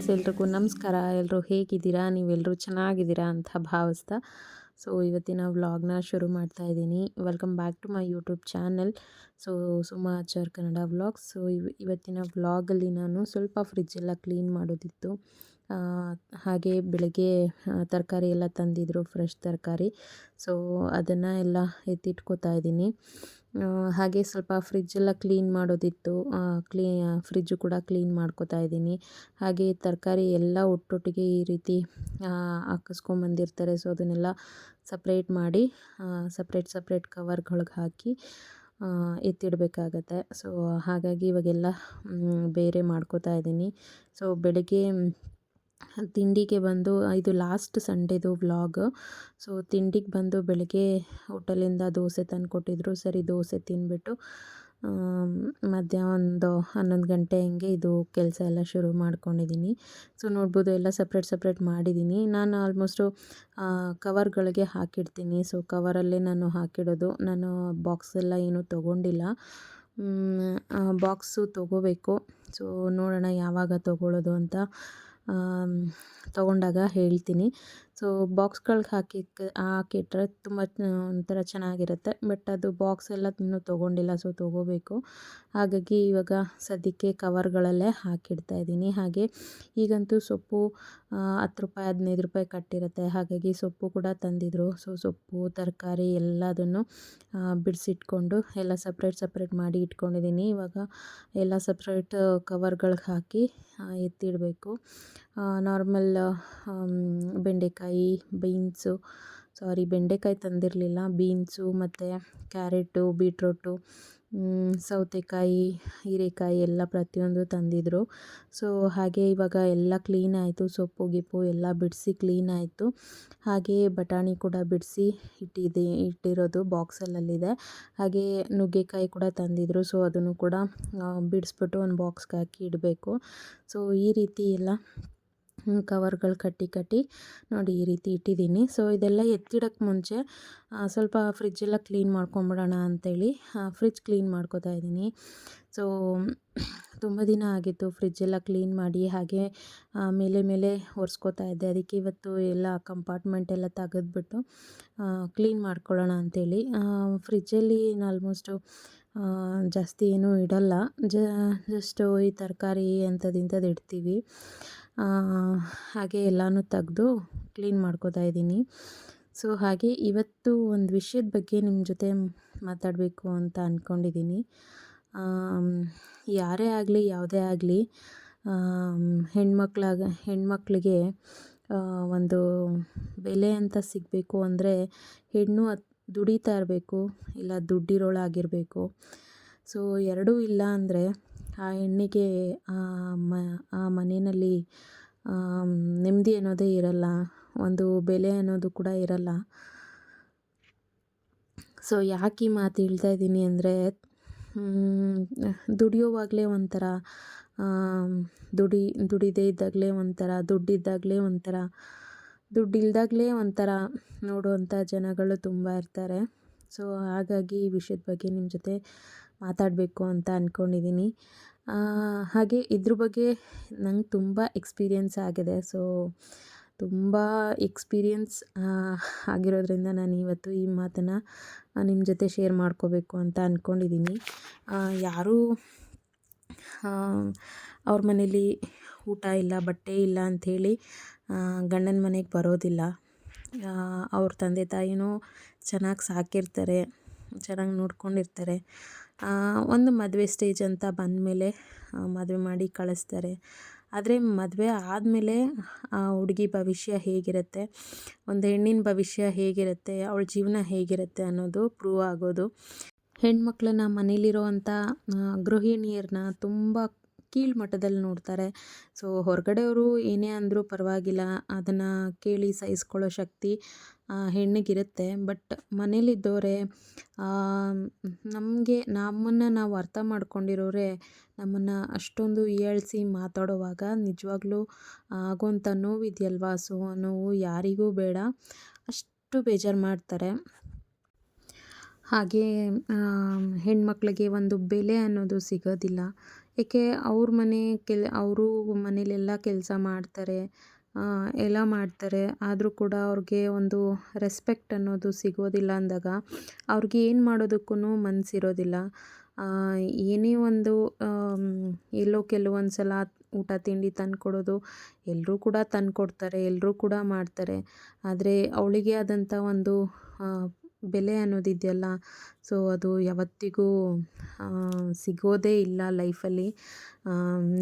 Friends ಎಲ್ರಿಗೂ ನಮಸ್ಕಾರ. ಎಲ್ಲರೂ ಹೇಗಿದ್ದೀರಾ? ನೀವೆಲ್ಲರೂ ಚೆನ್ನಾಗಿದ್ದೀರಾ ಅಂತ ಭಾವಿಸ್ತಾ. ಸೊ ಇವತ್ತಿನ ವ್ಲಾಗ್ನ ಶುರು ಮಾಡ್ತಾ ಇದ್ದೀನಿ. Welcome back to my YouTube channel so Suma Achar Kannada vlogs so ಇವ್, ಇವತ್ತಿನ ವ್ಲಾಗಲ್ಲಿ ನಾನು ಸ್ವಲ್ಪ ಫ್ರಿಜ್ ಎಲ್ಲ ಕ್ಲೀನ್ ಮಾಡೋದಿತ್ತು. ಹಾಗೆ ಬೆಳಗ್ಗೆ ತರಕಾರಿ ಎಲ್ಲ ತಂದಿದ್ರು ಫ್ರೆಶ್ ತರಕಾರಿ. ಸೊ ಅದನ್ನು ಎಲ್ಲ ಎತ್ತಿಟ್ಕೋತಾ ಇದ್ದೀನಿ. ಹಾಗೆ ಸ್ವಲ್ಪ ಫ್ರಿಜ್ ಎಲ್ಲ ಕ್ಲೀನ್ ಮಾಡೋದಿತ್ತು. ಕ್ಲೀ ಫ್ರಿಜ್ಜು ಕೂಡ ಕ್ಲೀನ್ ಮಾಡ್ಕೋತಾ ಇದ್ದೀನಿ. ಹಾಗೆ ತರಕಾರಿ ಎಲ್ಲ ಒಟ್ಟೊಟ್ಟಿಗೆ ಈ ರೀತಿ ಹಾಕಿಸ್ಕೊಂಬಂದಿರ್ತಾರೆ ಸೊ ಅದನ್ನೆಲ್ಲ ಸಪ್ರೇಟ್ ಮಾಡಿ ಸಪ್ರೇಟ್ ಸಪ್ರೇಟ್ ಕವರ್ಗಳಿಗೆ ಹಾಕಿ ಎತ್ತಿಡಬೇಕಾಗತ್ತೆ. ಸೊ ಹಾಗಾಗಿ ಇವಾಗೆಲ್ಲ ಬೇರೆ ಮಾಡ್ಕೋತಾ ಇದ್ದೀನಿ. ಸೊ ಬೆಳಗ್ಗೆ ತಿಂಡಿಗೆ ಬಂದು, ಇದು ಲಾಸ್ಟ್ ಸಂಡೇದು ವ್ಲಾಗ್ ಸೊ ತಿಂಡಿಗೆ ಬಂದು ಬೆಳಗ್ಗೆ ಹೋಟೆಲಿಂದ ದೋಸೆ ತಂದುಕೊಟ್ಟಿದ್ರು ಸರಿ, ದೋಸೆ ತಿಂದ್ಬಿಟ್ಟು ಮಧ್ಯಾಹ್ನ ಮಧ್ಯ ಒಂದು ಹನ್ನೊಂದು ಗಂಟೆ ಹಂಗೆ ಇದು ಕೆಲಸ ಎಲ್ಲ ಶುರು ಮಾಡ್ಕೊಂಡಿದ್ದೀನಿ ಸೊ ನೋಡ್ಬೋದು ಎಲ್ಲ ಸಪ್ರೇಟ್ ಸಪ್ರೇಟ್ ಮಾಡಿದ್ದೀನಿ ನಾನು ಆಲ್ಮೋಸ್ಟು ಕವರ್ಗಳಿಗೆ ಹಾಕಿಡ್ತೀನಿ. ಸೊ ಕವರಲ್ಲೇ ನಾನು ಹಾಕಿಡೋದು. ನಾನು ಬಾಕ್ಸ್ ಎಲ್ಲ ಏನೂ ತೊಗೊಂಡಿಲ್ಲ. ಬಾಕ್ಸು ತೊಗೋಬೇಕು. ಸೊ ನೋಡೋಣ ಯಾವಾಗ ತೊಗೊಳ್ಳೋದು ಅಂತ. ತೊಗೊಂಡಾಗ ಹೇಳ್ತೀನಿ. ಸೊ ಬಾಕ್ಸ್ಗಳಿಗೆ ಹಾಕಿ ಹಾಕಿಟ್ರೆ ತುಂಬ ಒಂಥರ ಚೆನ್ನಾಗಿರುತ್ತೆ. ಬಟ್ ಅದು ಬಾಕ್ಸ್ ಎಲ್ಲ ಇನ್ನೂ ತೊಗೊಂಡಿಲ್ಲ, ಸೊ ತೊಗೋಬೇಕು. ಹಾಗಾಗಿ ಇವಾಗ ಸದ್ಯಕ್ಕೆ ಕವರ್ಗಳಲ್ಲೇ ಹಾಕಿಡ್ತಾ ಇದ್ದೀನಿ. ಹಾಗೆ ಈಗಂತೂ ಸೊಪ್ಪು ಹತ್ತು ರೂಪಾಯಿ, ಹದಿನೈದು ರೂಪಾಯಿ ಕಟ್ಟಿರುತ್ತೆ. ಹಾಗಾಗಿ ಸೊಪ್ಪು ಕೂಡ ತಂದಿದ್ರು. ಸೊ ಸೊಪ್ಪು, ತರಕಾರಿ ಎಲ್ಲದನ್ನು ಬಿಡಿಸಿಟ್ಕೊಂಡು ಎಲ್ಲ ಸಪ್ರೇಟ್ ಸಪ್ರೇಟ್ ಮಾಡಿ ಇಟ್ಕೊಂಡಿದ್ದೀನಿ. ಇವಾಗ ಎಲ್ಲ ಸಪ್ರೇಟ್ ಕವರ್ಗಳಿಗೆ ಹಾಕಿ ಎತ್ತಿಡಬೇಕು. ನಾರ್ಮಲ್ ಬೆಂಡೆಕಾಯಿ ಬೀನ್ಸು ಸಾರಿ ಬೆಂಡೆಕಾಯಿ ತಂದಿರಲಿಲ್ಲ. ಬೀನ್ಸು ಮತ್ತು ಕ್ಯಾರೆಟು ಬೀಟ್ರೋಟು ಸೌತೆಕಾಯಿ, ಹೀರೆಕಾಯಿ ಎಲ್ಲ ಪ್ರತಿಯೊಂದು ತಂದಿದ್ದರು ಸೊ ಹಾಗೆ ಇವಾಗ ಎಲ್ಲ ಕ್ಲೀನ್ ಆಯಿತು. ಸೊಪ್ಪು, ಗಿಪ್ಪು ಎಲ್ಲ ಬಿಡಿಸಿ ಕ್ಲೀನ್ ಆಯಿತು. ಹಾಗೆ ಬಟಾಣಿ ಕೂಡ ಬಿಡಿಸಿ ಇಟ್ಟಿದೆ, ಇಟ್ಟಿರೋದು ಬಾಕ್ಸಲ್ಲಲ್ಲಿದೆ ಹಾಗೆ ನುಗ್ಗೆಕಾಯಿ ಕೂಡ ತಂದಿದ್ದರು ಸೊ ಅದನ್ನು ಕೂಡ ಬಿಡಿಸ್ಬಿಟ್ಟು ಒಂದು ಬಾಕ್ಸ್ಗೆ ಹಾಕಿ ಇಡಬೇಕು. ಸೊ ಈ ರೀತಿ ಎಲ್ಲ ಕವರ್ಗಳು ಕಟ್ಟಿ ಕಟ್ಟಿ ನೋಡಿ ಈ ರೀತಿ ಇಟ್ಟಿದ್ದೀನಿ. ಸೊ ಇದೆಲ್ಲ ಎತ್ತಿಡೋಕ್ಕೆ ಮುಂಚೆ ಸ್ವಲ್ಪ ಫ್ರಿಜ್ಜೆಲ್ಲ ಕ್ಲೀನ್ ಮಾಡ್ಕೊಂಬಿಡೋಣ ಅಂಥೇಳಿ ಫ್ರಿಜ್ ಕ್ಲೀನ್ ಮಾಡ್ಕೋತಾ ಇದ್ದೀನಿ. ಸೊ ತುಂಬ ದಿನ ಆಗಿತ್ತು ಫ್ರಿಜ್ಜೆಲ್ಲ ಕ್ಲೀನ್ ಮಾಡಿ, ಹಾಗೆ ಮೇಲೆ ಮೇಲೆ ಒರೆಸ್ಕೋತಾ ಇದ್ದೆ. ಅದಕ್ಕೆ ಇವತ್ತು ಎಲ್ಲ ಕಂಪಾರ್ಟ್ಮೆಂಟ್ ಎಲ್ಲ ತೆಗೆದ್ಬಿಟ್ಟು ಕ್ಲೀನ್ ಮಾಡ್ಕೊಳ್ಳೋಣ ಅಂಥೇಳಿ ಫ್ರಿಜ್ಜಲ್ಲಿ ಆಲ್ಮೋಸ್ಟು ಜಾಸ್ತಿ ಏನೂ ಇಡಲ್ಲ. ಜ ಜಸ್ಟು ಈ ತರಕಾರಿ ಅಂಥದ್ದು ಇಂಥದ್ದು ಇಡ್ತೀವಿ. ಹಾಗೆ ಎಲ್ಲನೂ ತೆಗೆದು ಕ್ಲೀನ್ ಮಾಡ್ಕೋತಾ ಇದ್ದೀನಿ. ಸೊ ಹಾಗೆ ಇವತ್ತು ಒಂದು ವಿಷಯದ ಬಗ್ಗೆ ನಿಮ್ಮ ಜೊತೆ ಮಾತಾಡಬೇಕು ಅಂತ ಅಂದ್ಕೊಂಡಿದ್ದೀನಿ ಯಾರೇ ಆಗಲಿ, ಯಾವುದೇ ಆಗಲಿ ಹೆಣ್ಮಕ್ಳಾಗ, ಹೆಣ್ಮಕ್ಳಿಗೆ ಒಂದು ಬೆಲೆ ಅಂತ ಸಿಗಬೇಕು ಅಂದರೆ ಹೆಣ್ಣು ದುಡಿತಾ ಇರಬೇಕು, ಇಲ್ಲ ದುಡ್ಡಿರೋಳಾಗಿರಬೇಕು. ಸೊ ಎರಡೂ ಇಲ್ಲ ಅಂದರೆ ಆ ಹೆಣ್ಣಿಗೆ ಆ ಮ, ಆ ಮನೆಯಲ್ಲಿ ನೆಮ್ಮದಿ ಅನ್ನೋದೇ ಇರಲ್ಲ, ಒಂದು ಬೆಲೆ ಅನ್ನೋದು ಕೂಡ ಇರಲ್ಲ. ಸೊ ಯಾಕೆ ಈ ಮಾತು ಹೇಳ್ತಾ ಇದ್ದೀನಿ ಅಂದರೆ ದುಡಿಯೋವಾಗಲೇ ಒಂಥರ ದುಡಿ, ದುಡಿದೇ ಇದ್ದಾಗಲೇ ಒಂಥರ, ದುಡ್ಡಿದ್ದಾಗಲೇ ಒಂಥರ, ದುಡ್ಡಿಲ್ದಾಗಲೇ ಒಂಥರ ನೋಡುವಂಥ ಜನಗಳು ತುಂಬ ಇರ್ತಾರೆ. ಸೊ ಹಾಗಾಗಿ ಈ ವಿಷಯದ ಬಗ್ಗೆ ನಿಮ್ಮ ಜೊತೆ ಮಾತಾಡಬೇಕು ಅಂತ ಅಂದ್ಕೊಂಡಿದ್ದೀನಿ ಹಾಗೆ ಇದ್ರ ಬಗ್ಗೆ ನಂಗೆ ತುಂಬ ಎಕ್ಸ್ಪೀರಿಯೆನ್ಸ್ ಆಗಿದೆ. ಸೊ ತುಂಬ ಎಕ್ಸ್ಪೀರಿಯೆನ್ಸ್ ಆಗಿರೋದ್ರಿಂದ ನಾನು ಇವತ್ತು ಈ ಮಾತನ್ನು ನಿಮ್ಮ ಜೊತೆ ಶೇರ್ ಮಾಡ್ಕೋಬೇಕು ಅಂತ ಅಂದ್ಕೊಂಡಿದ್ದೀನಿ ಯಾರೂ ಅವ್ರ ಮನೇಲಿ ಊಟ ಇಲ್ಲ, ಬಟ್ಟೆ ಇಲ್ಲ ಅಂಥೇಳಿ ಗಂಡನ ಮನೆಗೆ ಬರೋದಿಲ್ಲ. ಅವ್ರ ತಂದೆ ತಾಯಿನೂ ಚೆನ್ನಾಗಿ ಸಾಕಿರ್ತಾರೆ. ಚೆನ್ನಾಗಿ ನೋಡ್ಕೊಂಡಿರ್ತಾರೆ. ಒಂದು ಮದುವೆ ಸ್ಟೇಜ್ ಅಂತ ಬಂದಮೇಲೆ ಮದುವೆ ಮಾಡಿ ಕಳಿಸ್ತಾರೆ. ಆದರೆ ಮದುವೆ ಆದಮೇಲೆ, ಆ, ಹುಡುಗಿ ಭವಿಷ್ಯ ಹೇಗಿರುತ್ತೆ? ಒಂದು ಹೆಣ್ಣಿನ ಭವಿಷ್ಯ ಹೇಗಿರುತ್ತೆ? ಅವಳ ಜೀವನ ಹೇಗಿರುತ್ತೆ ಅನ್ನೋದು ಪ್ರೂವ್ ಆಗೋದು. ಹೆಣ್ಮಕ್ಳನ್ನ ಮನೇಲಿರೋವಂಥ ಗೃಹಿಣಿಯರನ್ನ ತುಂಬ ಕೀಳು ಮಟ್ಟದಲ್ಲಿ ನೋಡ್ತಾರೆ. ಸೊ ಹೊರಗಡೆಯವರು ಏನೇ ಅಂದರೂ ಪರವಾಗಿಲ್ಲ. ಅದನ್ನು ಕೇಳಿ ಸಹಿಸ್ಕೊಳ್ಳೋ ಶಕ್ತಿ ಹೆಣ್ಣಿಗಿರುತ್ತೆ. ಬಟ್ ಮನೇಲಿದ್ದವರೇ ನಮಗೆ, ನಮ್ಮನ್ನು ನಾವು ಅರ್ಥ ಮಾಡ್ಕೊಂಡಿರೋರೆ, ನಮ್ಮನ್ನು ಅಷ್ಟೊಂದು ಹೀಯಾಳಿಸಿ ಮಾತಾಡೋವಾಗ ನಿಜವಾಗ್ಲೂ ಆಗೋಂಥ ನೋವಿದೆಯಲ್ವಾ? ಸೊ ನೋವು ಯಾರಿಗೂ ಬೇಡ. ಅಷ್ಟು ಬೇಜಾರು ಮಾಡ್ತಾರೆ. ಹಾಗೆ ಹೆಣ್ಮಕ್ಳಿಗೆ ಒಂದು ಬೆಲೆ ಅನ್ನೋದು ಸಿಗೋದಿಲ್ಲ. ಏಕೆ ಅವ್ರ ಮನೆ ಕೆಲ, ಅವರು ಮನೇಲೆಲ್ಲ ಕೆಲಸ ಮಾಡ್ತಾರೆ ಎಲ್ಲ ಮಾಡ್ತಾರೆ. ಆದರೂ ಕೂಡ ಅವ್ರಿಗೆ ಒಂದು ರೆಸ್ಪೆಕ್ಟ್ ಅನ್ನೋದು ಸಿಗೋದಿಲ್ಲ ಅಂದಾಗ ಅವ್ರಿಗೆ ಏನು ಮಾಡೋದಕ್ಕೂ ಮನಸ್ಸಿರೋದಿಲ್ಲ ಏನೇ ಒಂದು ಎಲ್ಲೋ ಕೆಲವೊಂದು ಸಲ ಊಟ ತಿಂಡಿ ತಂದುಕೊಡೋದು ಎಲ್ಲರೂ ಕೂಡ ತಂದುಕೊಡ್ತಾರೆ ಎಲ್ಲರೂ ಕೂಡ ಮಾಡ್ತಾರೆ. ಆದರೆ ಅವಳಿಗೆ ಆದಂಥ ಒಂದು ಬೆಲೆ ಅನ್ನೋದಿದೆಯಲ್ಲ. ಸೊ ಅದು ಯಾವತ್ತಿಗೂ ಸಿಗೋದೇ ಇಲ್ಲ ಲೈಫಲ್ಲಿ.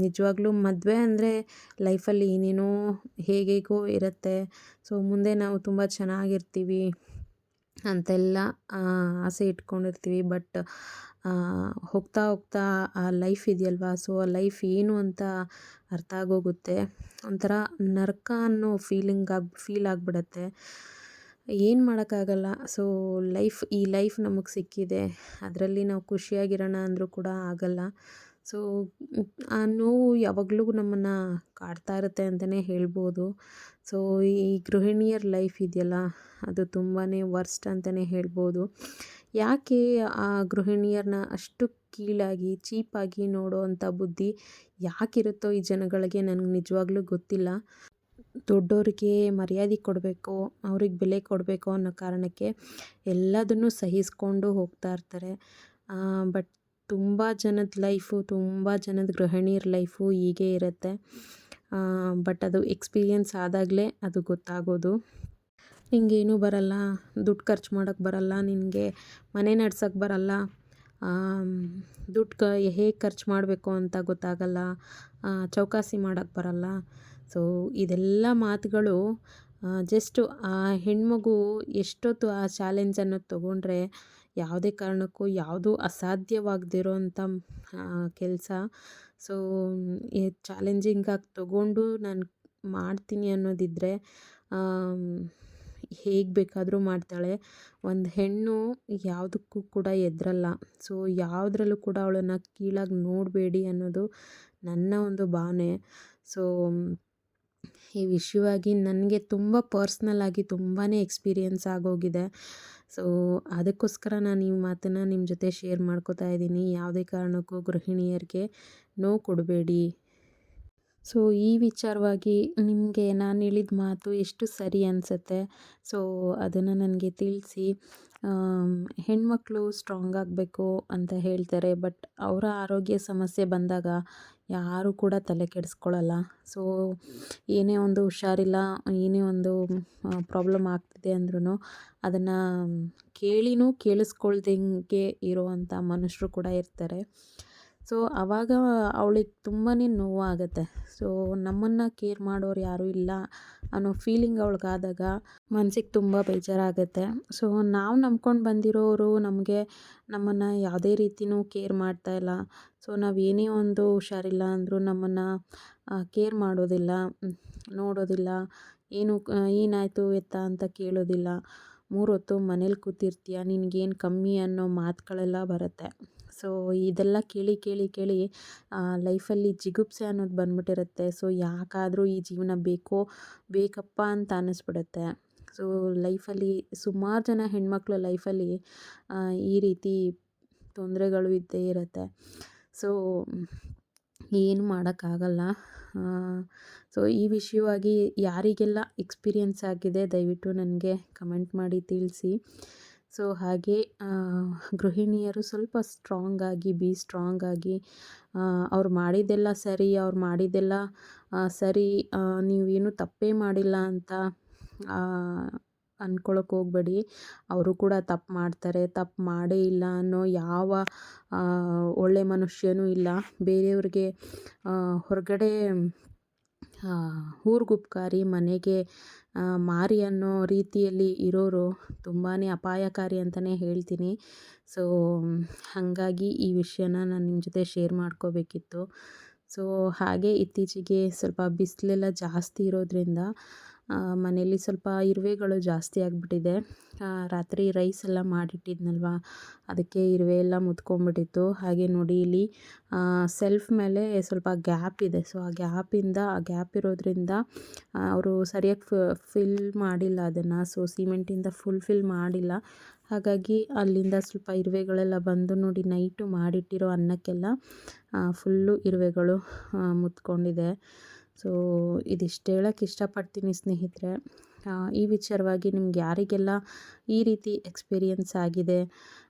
ನಿಜವಾಗ್ಲೂ ಮದುವೆ ಅಂದರೆ ಲೈಫಲ್ಲಿ ಏನೇನೋ ಹೇಗೇಗೋ ಇರುತ್ತೆ. ಸೊ ಮುಂದೆ ನಾವು ತುಂಬ ಚೆನ್ನಾಗಿರ್ತೀವಿ ಅಂತೆಲ್ಲ ಆಸೆ ಇಟ್ಕೊಂಡಿರ್ತೀವಿ. ಬಟ್ ಹೋಗ್ತಾ ಹೋಗ್ತಾ ಆ ಲೈಫ್ ಇದೆಯಲ್ವಾ? ಸೊ ಆ ಲೈಫ್ ಏನು ಅಂತ ಅರ್ಥ ಆಗೋಗುತ್ತೆ. ಒಂಥರ ನರಕ ಅನ್ನೋ ಫೀಲಿಂಗ್ ಆಗಿ ಫೀಲ್ ಆಗಿಬಿಡತ್ತೆ. ಏನು ಮಾಡೋಕ್ಕಾಗಲ್ಲ. ಸೊ ಲೈಫ್ ಈ ಲೈಫ್ ನಮಗೆ ಸಿಕ್ಕಿದೆ. ಅದರಲ್ಲಿ ನಾವು ಖುಷಿಯಾಗಿರೋಣ ಅಂದರೂ ಕೂಡ ಆಗಲ್ಲ. ಸೊ ಆ ನೋವು ಯಾವಾಗಲೂ ನಮ್ಮನ್ನು ಕಾಡ್ತಾ ಇರುತ್ತೆ ಅಂತಲೇ ಹೇಳ್ಬೋದು. ಸೊ ಈ ಗೃಹಿಣಿಯರ ಲೈಫ್ ಇದೆಯಲ್ಲ, ಅದು ತುಂಬಾ ವರ್ಸ್ಟ್ ಅಂತಲೇ ಹೇಳ್ಬೋದು. ಯಾಕೆ ಆ ಗೃಹಿಣಿಯರನ್ನ ಅಷ್ಟು ಕೀಳಾಗಿ ಚೀಪಾಗಿ ನೋಡೋ ಅಂಥ ಬುದ್ಧಿ ಯಾಕಿರುತ್ತೋ ಈ ಜನಗಳಿಗೆ ನನಗೆ ನಿಜವಾಗ್ಲೂ ಗೊತ್ತಿಲ್ಲ. ದೊಡ್ಡೋರಿಗೆ ಮರ್ಯಾದೆ ಕೊಡಬೇಕು, ಅವ್ರಿಗೆ ಬೆಲೆ ಕೊಡಬೇಕು ಅನ್ನೋ ಕಾರಣಕ್ಕೆ ಎಲ್ಲದನ್ನು ಸಹಿಸ್ಕೊಂಡು ಹೋಗ್ತಾ ಇರ್ತಾರೆ. ಬಟ್ ತುಂಬ ಜನದ ಲೈಫು, ತುಂಬ ಜನದ ಗೃಹಿಣಿಯರ ಲೈಫು ಹೀಗೆ ಇರುತ್ತೆ. ಬಟ್ ಅದು ಎಕ್ಸ್ಪೀರಿಯನ್ಸ್ ಆದಾಗಲೇ ಅದು ಗೊತ್ತಾಗೋದು. ನಿಂಗೇನೂ ಬರಲ್ಲ, ದುಡ್ಡು ಖರ್ಚು ಮಾಡೋಕ್ಕೆ ಬರಲ್ಲ, ನಿನಗೆ ಮನೆ ನಡ್ಸೋಕ್ಕೆ ಬರಲ್ಲ ದುಡ್ಡು ಕ, ಹೇಗೆ ಖರ್ಚು ಮಾಡಬೇಕು ಅಂತ ಗೊತ್ತಾಗಲ್ಲ ಚೌಕಾಸಿ ಮಾಡೋಕ್ಕೆ ಬರಲ್ಲ. ಸೊ ಇದೆಲ್ಲ ಮಾತುಗಳು ಜಸ್ಟು ಆ ಹೆಣ್ಮಗು ಎಷ್ಟೊತ್ತು ಆ ಚಾಲೆಂಜನ್ನು ತಗೊಂಡ್ರೆ ಯಾವುದೇ ಕಾರಣಕ್ಕೂ ಯಾವುದೂ ಅಸಾಧ್ಯವಾಗದಿರೋ ಅಂಥ ಕೆಲಸ. ಸೊ ಚಾಲೆಂಜಿಂಗಾಗಿ ತಗೊಂಡು ನಾನು ಮಾಡ್ತೀನಿ ಅನ್ನೋದಿದ್ದರೆ ಹೇಗೆ ಬೇಕಾದರೂ ಮಾಡ್ತಾಳೆ. ಒಂದು ಹೆಣ್ಣು ಯಾವುದಕ್ಕೂ ಕೂಡ ಎದ್ರಲ್ಲ. ಸೊ ಯಾವುದ್ರಲ್ಲೂ ಕೂಡ ಅವಳನ್ನು ಕೀಳಾಗಿ ನೋಡಬೇಡಿ ಅನ್ನೋದು ನನ್ನ ಒಂದು ಭಾವನೆ. ಸೊ ಈ ವಿಷಯವಾಗಿ ನನಗೆ ತುಂಬ ಪರ್ಸ್ನಲ್ಲಾಗಿ ತುಂಬಾ ಎಕ್ಸ್ಪೀರಿಯೆನ್ಸ್ ಆಗೋಗಿದೆ. ಸೊ, ಅದಕ್ಕೋಸ್ಕರ ನಾನು ಈ ಮಾತನ್ನು ನಿಮ್ಮ ಜೊತೆ ಶೇರ್ ಮಾಡ್ಕೋತಾ ಇದ್ದೀನಿ. ಯಾವುದೇ ಕಾರಣಕ್ಕೂ ಗೃಹಿಣಿಯರಿಗೆ ನೋವು ಕೊಡಬೇಡಿ. ಸೊ, ಈ ವಿಚಾರವಾಗಿ ನಿಮಗೆ ನಾನು ಹೇಳಿದ ಮಾತು ಎಷ್ಟು ಸರಿ ಅನಿಸುತ್ತೆ? ಸೊ, ಅದನ್ನು ನನಗೆ ತಿಳಿಸಿ ಹೆಣ್ಮಕ್ಳು ಸ್ಟ್ರಾಂಗ್ ಆಗಬೇಕು ಅಂತ ಹೇಳ್ತಾರೆ. ಬಟ್ ಅವರ ಆರೋಗ್ಯ ಸಮಸ್ಯೆ ಬಂದಾಗ ಯಾರೂ ಕೂಡ ತಲೆ ಕೆಡಿಸ್ಕೊಳ್ಳಲ್ಲ. ಸೊ ಏನೇ ಒಂದು ಹುಷಾರಿಲ್ಲ, ಏನೇ ಒಂದು ಪ್ರಾಬ್ಲಮ್ ಆಗ್ತಿದೆ ಅಂದ್ರೂ ಅದನ್ನು ಕೇಳಿನೂ ಕೇಳಿಸ್ಕೊಳ್ದಂಗೆ ಇರುವಂಥ ಮನುಷ್ಯರು ಕೂಡ ಇರ್ತಾರೆ. ಸೊ ಅವಾಗ ಅವಳಿಗೆ ತುಂಬಾ ನೋವಾಗುತ್ತೆ. ಸೊ ನಮ್ಮನ್ನು ಕೇರ್ ಮಾಡೋರು ಯಾರೂ ಇಲ್ಲ ಅನ್ನೋ ಫೀಲಿಂಗ್ ಅವಳಿಗಾದಾಗ ಮನ್ಸಿಗೆ ತುಂಬ ಬೇಜಾರಾಗುತ್ತೆ. ಸೊ ನಾವು ನಂಬ್ಕೊಂಡು ಬಂದಿರೋರು ನಮಗೆ ನಮ್ಮನ್ನು ಯಾವುದೇ ರೀತಿಯೂ ಕೇರ್ ಮಾಡ್ತಾ ಇಲ್ಲ. ಸೊ ನಾವು ಏನೇ ಒಂದು ಹುಷಾರಿಲ್ಲ ಅಂದರೂ ನಮ್ಮನ್ನು ಕೇರ್ ಮಾಡೋದಿಲ್ಲ, ನೋಡೋದಿಲ್ಲ, ಏನು, ಏನಾಯಿತು ಎತ್ತ ಅಂತ ಕೇಳೋದಿಲ್ಲ. ಮೂರು ಹೊತ್ತು ಮನೇಲಿ ಕೂತಿರ್ತೀಯ, ನಿನಗೇನು ಕಮ್ಮಿ ಅನ್ನೋ ಮಾತುಗಳೆಲ್ಲ ಬರುತ್ತೆ. ಸೊ, ಇದೆಲ್ಲ ಕೇಳಿ ಕೇಳಿ ಕೇಳಿ ಲೈಫಲ್ಲಿ ಜಿಗುಪ್ಸೆ ಅನ್ನೋದು ಬಂದ್ಬಿಟ್ಟಿರುತ್ತೆ. ಸೊ, ಯಾಕಾದರೂ ಈ ಜೀವನ ಬೇಕೋ, ಬೇಕಪ್ಪ ಅಂತ ಅನ್ನಿಸ್ಬಿಡುತ್ತೆ. ಸೊ, ಲೈಫಲ್ಲಿ ಸುಮಾರು ಜನ ಹೆಣ್ಮಕ್ಳು ಲೈಫಲ್ಲಿ ಈ ರೀತಿ ತೊಂದರೆಗಳು ಇದ್ದೇ ಇರುತ್ತೆ. ಸೊ, ಏನು ಮಾಡೋಕ್ಕಾಗಲ್ಲ. ಸೊ, ಈ ವಿಷಯವಾಗಿ ಯಾರಿಗೆಲ್ಲ ಎಕ್ಸ್ಪೀರಿಯನ್ಸ್ ಆಗಿದೆ ದಯವಿಟ್ಟು ನನಗೆ ಕಮೆಂಟ್ ಮಾಡಿ ತಿಳಿಸಿ. ಸೊ ಹಾಗೆ ಗೃಹಿಣಿಯರು ಸ್ವಲ್ಪ ಸ್ಟ್ರಾಂಗ್ ಆಗಿ ಬಿ ಸ್ಟ್ರಾಂಗ್ ಆಗಿ ಅವ್ರು ಮಾಡಿದ್ದೆಲ್ಲ ಸರಿ, ಅವ್ರು ಮಾಡಿದ್ದೆಲ್ಲ ಸರಿ ನೀವೇನು ತಪ್ಪೇ ಮಾಡಿಲ್ಲ ಅಂತ ಅಂದ್ಕೊಳಕ್ಕೆ ಹೋಗಬೇಡಿ. ಅವರು ಕೂಡ ತಪ್ಪು ಮಾಡ್ತಾರೆ, ತಪ್ಪು ಮಾಡೇ ಇಲ್ಲ ಅನ್ನೋ ಯಾವ ಒಳ್ಳೆಯ ಮನುಷ್ಯನೂ ಇಲ್ಲ. ಬೇರೆಯವ್ರಿಗೆ ಹೊರಗಡೆ ಊರ್ಗುಪ್ಕಾರಿ ಮನೆಗೆ ಮಾರಿ ಅನ್ನೋ ರೀತಿಯಲ್ಲಿ ಇರೋರು ತುಂಬಾ ಅಪಾಯಕಾರಿ ಅಂತಲೇ ಹೇಳ್ತೀನಿ. ಸೊ ಹಾಗಾಗಿ ಈ ವಿಷಯನ ನಾನು ನಿಮ್ಮ ಜೊತೆ ಶೇರ್ ಮಾಡ್ಕೋಬೇಕಿತ್ತು. ಸೊ ಹಾಗೆ ಇತ್ತೀಚೆಗೆ ಸ್ವಲ್ಪ ಬಿಸಿಲೆಲ್ಲ ಜಾಸ್ತಿ ಇರೋದರಿಂದ ಮನೇಲಿ ಸ್ವಲ್ಪ ಇರುವೆಗಳು ಜಾಸ್ತಿ ಆಗಿಬಿಟ್ಟಿದೆ. ರಾತ್ರಿ ರೈಸ್ ಎಲ್ಲ ಮಾಡಿಟ್ಟಿದ್ನಲ್ವ? ಅದಕ್ಕೆ ಇರುವೆ ಎಲ್ಲ ಮುತ್ಕೊಂಡ್ಬಿಟ್ಟಿತ್ತು. ಹಾಗೆ ನೋಡಿ ಇಲ್ಲಿ ಸೆಲ್ಫ್ ಮೇಲೆ ಸ್ವಲ್ಪ ಗ್ಯಾಪ್ ಇದೆ. ಸೊ ಆ ಗ್ಯಾಪಿಂದ ಆ ಗ್ಯಾಪ್ ಇರೋದ್ರಿಂದ ಅವರು ಸರಿಯಾಗಿ ಫಿಲ್ ಮಾಡಿಲ್ಲ ಅದನ್ನು. ಸೊ ಸಿಮೆಂಟಿಂದ ಫುಲ್ ಫಿಲ್ ಮಾಡಿಲ್ಲ. ಹಾಗಾಗಿ ಅಲ್ಲಿಂದ ಸ್ವಲ್ಪ ಇರುವೆಗಳೆಲ್ಲ ಬಂದು ನೋಡಿ ನೈಟು ಮಾಡಿಟ್ಟಿರೋ ಅನ್ನಕ್ಕೆಲ್ಲ ಫುಲ್ಲು ಇರುವೆಗಳು ಮುತ್ಕೊಂಡಿದೆ. ಸೊ, ಇದಿಷ್ಟು ಹೇಳೋಕ್ಕೆ ಇಷ್ಟಪಡ್ತೀನಿ ಸ್ನೇಹಿತರೆ. ಈ ವಿಚಾರವಾಗಿ ನಿಮ್ಗೆ ಯಾರಿಗೆಲ್ಲ ಈ ರೀತಿ ಎಕ್ಸ್ಪೀರಿಯನ್ಸ್ ಆಗಿದೆ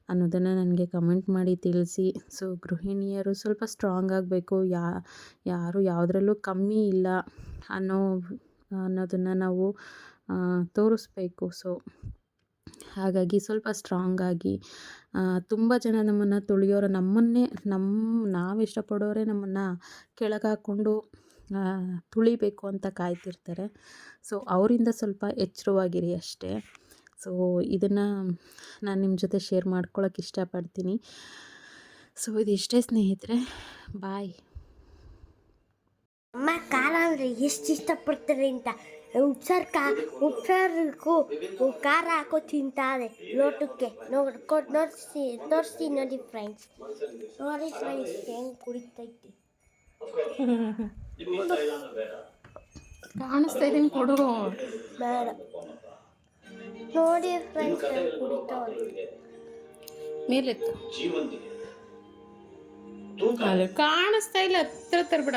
ಅನ್ನೋದನ್ನು ನನಗೆ ಕಮೆಂಟ್ ಮಾಡಿ ತಿಳಿಸಿ. ಸೊ, ಗೃಹಿಣಿಯರು ಸ್ವಲ್ಪ ಸ್ಟ್ರಾಂಗ್ ಆಗಬೇಕು, ಯಾ, ಯಾರು ಯಾವುದ್ರಲ್ಲೂ ಕಮ್ಮಿ ಇಲ್ಲ ಅನ್ನೋ, ಅನ್ನೋದನ್ನು ನಾವು ತೋರಿಸ್ಬೇಕು. ಸೊ, ಹಾಗಾಗಿ ಸ್ವಲ್ಪ ಸ್ಟ್ರಾಂಗ್ ಆಗಿ ತುಂಬ ಜನ ನಮ್ಮನ್ನು ತುಳಿಯೋರು ನಮ್ಮನ್ನೇ ನಮ್ಮ ನಾವು ಇಷ್ಟಪಡೋರೆ ನಮ್ಮನ್ನು ಕೆಳಗೆ ಹಾಕ್ಕೊಂಡು ತುಳಿಬೇಕು ಅಂತ ಕಾಯ್ತಿರ್ತಾರೆ. ಸೊ ಅವರಿಂದ ಸ್ವಲ್ಪ ಎಚ್ಚರವಾಗಿರಿ ಅಷ್ಟೇ. ಸೊ ಇದನ್ನು ನಾನು ನಿಮ್ಮ ಜೊತೆ ಶೇರ್ ಮಾಡ್ಕೊಳ್ಳೋಕೆ ಇಷ್ಟಪಡ್ತೀನಿ. ಸೊ ಇದಿಷ್ಟೇ ಸ್ನೇಹಿತರೆ ಬಾಯ್ ಅಮ್ಮ ಕಾಲ ಅಂದರೆ ಎಷ್ಟು ಇಷ್ಟಪಡ್ತಾರೆ ಅಂತ. ಉಪ್ಸಾರು ಕಾ ಉಪ್ಸಾರಕ್ಕೂ ಖಾರ ಹಾಕೋ ತಿಂತಾರೆ ಲೋಟಕ್ಕೆ. ನೋಡ್ಕೊಂಡು ನೋಡಿಸಿ ತೋರಿಸ್ತೀನಿ ನೋಡಿ ಫ್ರೆಂಡ್ಸ್ ನೋಡಿ ಫ್ರೆಂಡ್ಸ್ ಹೆಂಗೆ ಕುಡಿತೈತಿ. ಕಾಣಿಸ್ತಾ ಇದೀನಿ ಕೊಡು. ಬೇಡ. ನೋಡಿ ಫ್ರೆಂಡ್ಸ್ ಮೇಲೆತ್ತು. ಕಾಣಿಸ್ತಾ ಇಲ್ಲ ಹತ್ರ ತರ್ಬೇಡ.